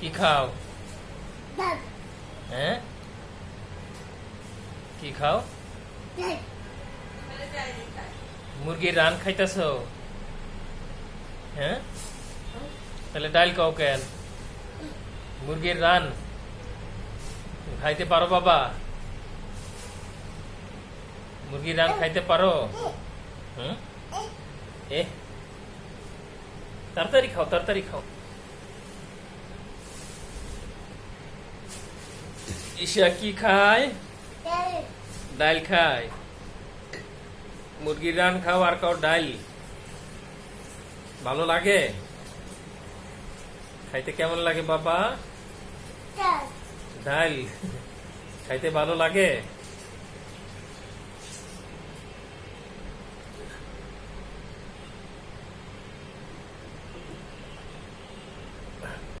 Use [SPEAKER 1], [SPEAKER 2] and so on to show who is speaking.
[SPEAKER 1] কি খাও? হ্যাঁ কি খাও? মুরগির রান খাইতেছ? হ্যাঁ? তাহলে ডাইল খাও কেন? মুরগির রান। খাইতে পারো বাবা? মুরগির রান খাইতে পারো? হুম এ? তাড়াতাড়ি খাও তাড়াতাড়ি খাও। ঈশা কি খায়? ডাইল খায়। মুরগির রান খাও আর খাও ডাইল ভালো লাগে? খাইতে কেমন লাগে বাবা? ডাইল খাইতে ভালো লাগে?